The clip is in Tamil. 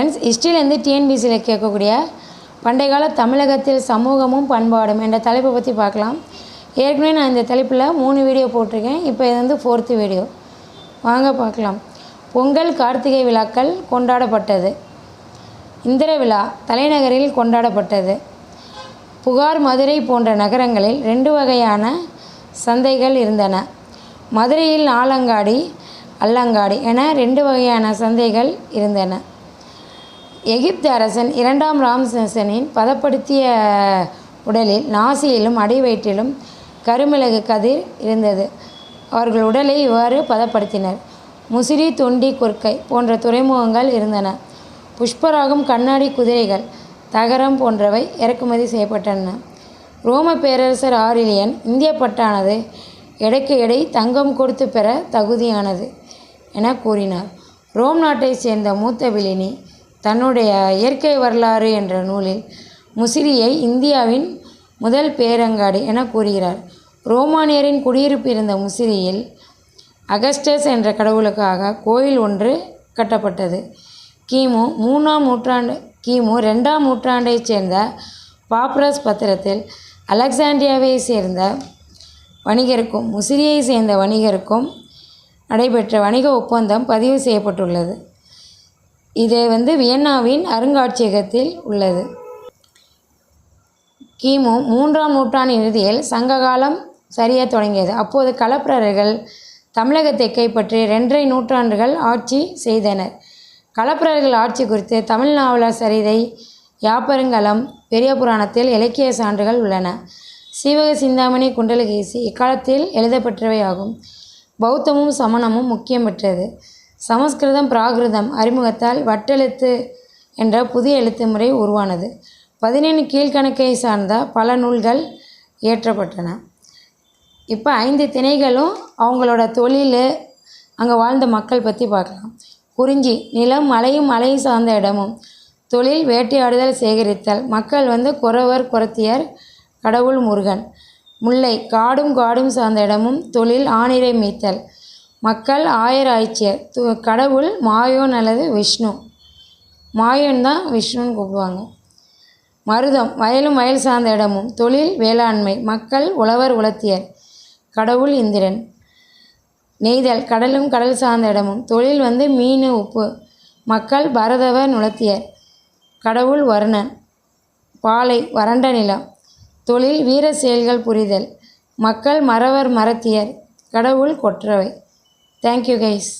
ஃப்ரெண்ட்ஸ் ஹிஸ்ட்ரியிலேருந்து டிஎன்பிசியில் கேட்கக்கூடிய பண்டைய கால தமிழகத்தில் சமூகமும் பண்பாடும் என்ற தலைப்பை பற்றி பார்க்கலாம். ஏற்கனவே நான் இந்த தலைப்பில் மூணு வீடியோ போட்டிருக்கேன். இப்போ இது வந்து ஃபோர்த்து வீடியோ வாங்க பார்க்கலாம். பொங்கல் கார்த்திகை விழாக்கள் கொண்டாடப்பட்டது. இந்திர விழா தலைநகரில் கொண்டாடப்பட்டது. புகார் மதுரை போன்ற நகரங்களில் ரெண்டு வகையான சந்தைகள் இருந்தன. மதுரையில் ஆலங்காடி அல்லங்காடி என ரெண்டு வகையான சந்தைகள் இருந்தன. எகிப்து அரசன் இரண்டாம் ராம்சேசனின் பதப்படுத்திய உடலில் நாசியிலும் அடிவயிற்றிலும் கருமிளகு கதிர் இருந்தது. அவர்கள் உடலை இவ்வாறு பதப்படுத்தினர். முசிறி தொண்டி கொற்கை போன்ற துறைமுகங்கள் இருந்தன. புஷ்பராகும் கண்ணாடி குதிரைகள் தகரம் போன்றவை இறக்குமதி செய்யப்பட்டன. ரோம பேரரசர் ஆரிலியன் இந்திய பட்டானது எடைக்கு எடை தங்கம் கொடுத்து பெற தகுதியானது என கூறினார். ரோம் நாட்டைச் சேர்ந்த மூத்த விலினி தன்னுடைய இயற்கை வரலாறு என்ற நூலில் முசிறியை இந்தியாவின் முதல் பேரங்காடு என கூறுகிறார். ரோமானியரின் குடியிருப்பு இருந்த முசிறியில் அகஸ்டஸ் என்ற கடவுளுக்காக கோயில் ஒன்று கட்டப்பட்டது. கிமு மூணாம் நூற்றாண்டு கிமு ரெண்டாம் நூற்றாண்டைச் சேர்ந்த பாப்ரஸ் பத்திரத்தில் அலெக்சாண்டியாவை சேர்ந்த வணிகருக்கும் முசிறியை சேர்ந்த வணிகருக்கும் நடைபெற்ற வணிக ஒப்பந்தம் பதிவு செய்யப்பட்டுள்ளது. இது வந்து வியன்னாவின் அருங்காட்சியகத்தில் உள்ளது. கிமு மூன்றாம் நூற்றாண்டு இறுதியில் சங்ககாலம் சரிய தொடங்கியது. அப்போது களப்பிரர்கள் தமிழகத்தை கைப்பற்றி ரெண்டரை நூற்றாண்டுகள் ஆட்சி செய்தனர். களப்பிரர்கள் ஆட்சி குறித்து தமிழ் நாவலர் சரிதை யாப்பருங்கலம் பெரிய புராணத்தில் இலக்கிய சான்றுகள் உள்ளன. சீவக சிந்தாமணி குண்டலகேசி இக்காலத்தில் எழுதப்பட்டவை ஆகும் பௌத்தமும் சமணமும் முக்கியம் பெற்றது. சமஸ்கிருதம் பிராகிருதம் அறிமுகத்தால் வட்டெழுத்து என்ற புதிய எழுத்து முறை உருவானது. பதினேழு கீழ்கணக்கை சார்ந்த பல நூல்கள் இயற்றப்பட்டன. இப்போ ஐந்து திணைகளும் அவங்களோட தொழில் அங்கே வாழ்ந்த மக்கள் பற்றி பார்க்கலாம். குறிஞ்சி நிலம் மலையும் மலை சார்ந்த இடமும். தொழில் வேட்டையாடுதல் சேகரித்தல். மக்கள் வந்து குறவர் குறத்தியர் கடவுள் முருகன். முல்லை காடும் காடும் சார்ந்த இடமும் தொழில் ஆணிரை மீத்தல் மக்கள் ஆயராய்ச்சியர் து கடவுள் மாயோன் அல்லது விஷ்ணு. மாயோன் தான் விஷ்ணுன்னு கூப்பிடுவாங்க. மருதம் வயலும் வயல் சார்ந்த இடமும். தொழில் வேளாண்மை. மக்கள் உழவர் உலத்தியர். கடவுள் இந்திரன். நெய்தல் கடலும் கடல் சார்ந்த இடமும். தொழில் வந்து மீன் உப்பு. மக்கள் பரதவர் நுளத்தியர் கடவுள் வருணன். பாலை வறண்ட நிலம். தொழில் வீர செயல்கள் புரிதல். மக்கள் மறவர் மரத்தியர் கடவுள் கொற்றவை. Thank you guys